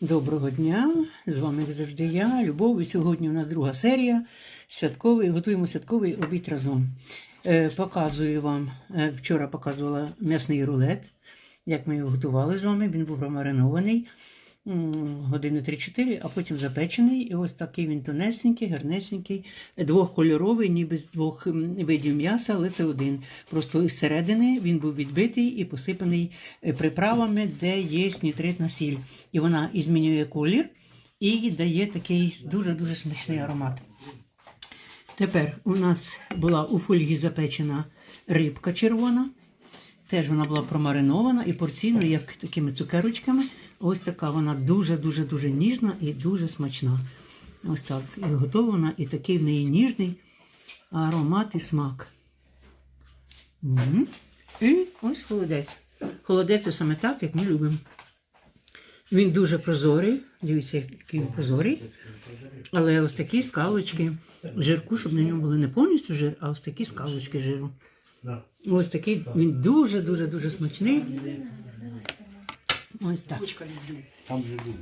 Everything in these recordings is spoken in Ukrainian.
Доброго дня! З вами як завжди я, Любов. І сьогодні у нас друга серія. Святковий, готуємо святковий обід разом. Е, показую вам, е, вчора показувала м'ясний рулет, як ми його готували з вами. Він був промаринований години 3-4, а потім запечений. І ось такий він тонесенький, гарнесенький, двохкольоровий, ніби з двох видів м'яса, але це один. Просто із середини він був відбитий і посипаний е, приправами, де є нітритна сіль. І вона і змінює колір і дає такий дуже-дуже смачний аромат. Тепер у нас була у фольгі запечена рибка червона. Теж вона була промаринована і порційно, як такими цукерочками. Ось така вона дуже-дуже дуже ніжна і дуже смачна. Ось так. І готована, і такий в неї ніжний аромат і смак. І ось холодець. Холодець це саме так, як ми любимо. Він дуже прозорий. Дивіться, який він прозорий. Але ось такі скалочки жирку, щоб на ньому були не повністю жир, а ось такі скалочки жиру. Ось такий він дуже-дуже дуже смачний. Ось так. Там же люди.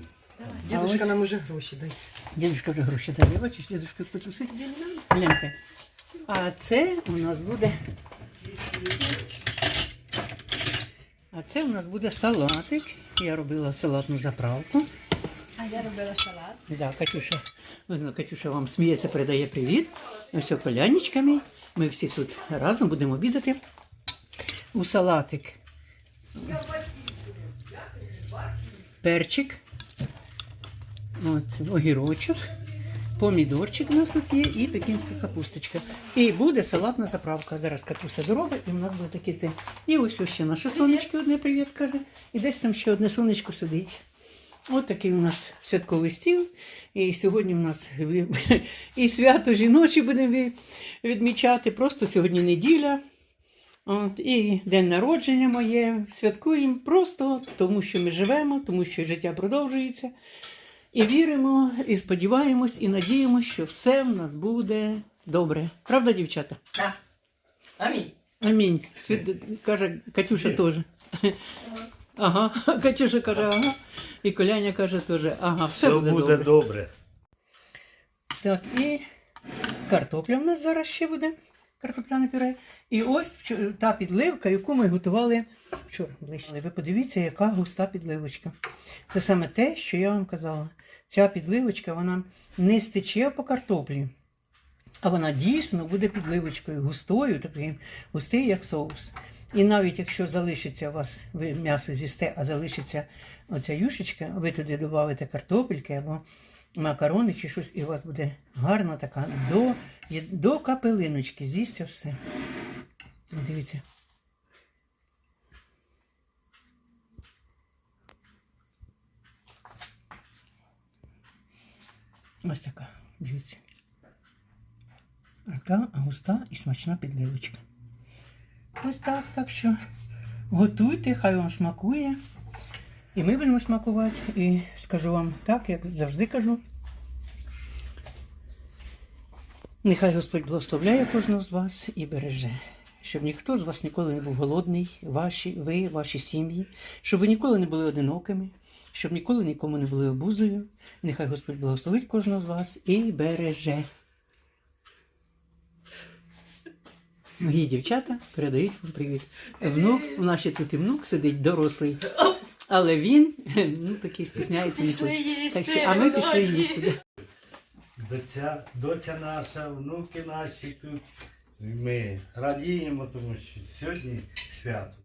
Дідушка нам уже гроші дай. Дідушка вже гроші дає. Бачиш, дідушка потрусить. Гляньте. А це у нас буде. А це у нас буде салатик. Я робила салатну заправку. А я робила салат. Да, Катюша, Катюша вам сміється, передає привіт. Ось колянічками. Ми всі тут разом будемо обідати. У салатик. Перчик. От, огірочок. Помідорчик у нас тут є і пекінська капусточка. І буде салатна заправка. Зараз Катюся доробить, і у нас буде таке це. І ось ще наше сонечко одне привіт каже. І десь там ще одне сонечко сидить. От такий у нас святковий стіл. І сьогодні у нас і свято жіночі будемо відмічати. Просто сьогодні неділя. От, і день народження моє. Святкуємо просто тому, що ми живемо, тому що життя продовжується. І віримо, і сподіваємось, і надіємося, що все в нас буде добре. Правда, дівчата? Так. Амінь. Амінь. Каже Катюша теж. Ага, Катюша каже, ага. І Коляня каже теж, ага, все Все буде, буде добре. добре. Так, і картопля в нас зараз ще буде. Картопляне пюре. І ось та підливка, яку ми готували вчора ближче. Ви подивіться, яка густа підливочка. Це саме те, що я вам казала. Ця підливочка вона не стече по картоплі, а вона дійсно буде підливочкою, густою, таким густий, як соус. І навіть якщо залишиться у вас, ви м'ясо з'їсте, а залишиться оця юшечка, ви туди додаєте картопельки або макарони чи щось, і у вас буде гарна така до, до капелиночки. З'їсться все. Дивіться. Ось така, дивіться. Така густа і смачна підливочка. Ось так, так що готуйте, хай вам смакує. І ми будемо смакувати. І скажу вам так, як завжди кажу. Нехай Господь благословляє кожного з вас і береже, щоб ніхто з вас ніколи не був голодний, ваші, ви, ваші сім'ї, щоб ви ніколи не були одинокими, щоб ніколи нікому не були обузою. Нехай Господь благословить кожного з вас і береже. Мої дівчата передають вам привіт. Внук, у нас ще тут і внук сидить дорослий, але він ну, такий стісняється. не Пішли хоче. їсти, Так що, а ми пішли їсти. Доця, доця наша, внуки наші тут. Ми радіємо, тому що сьогодні свято.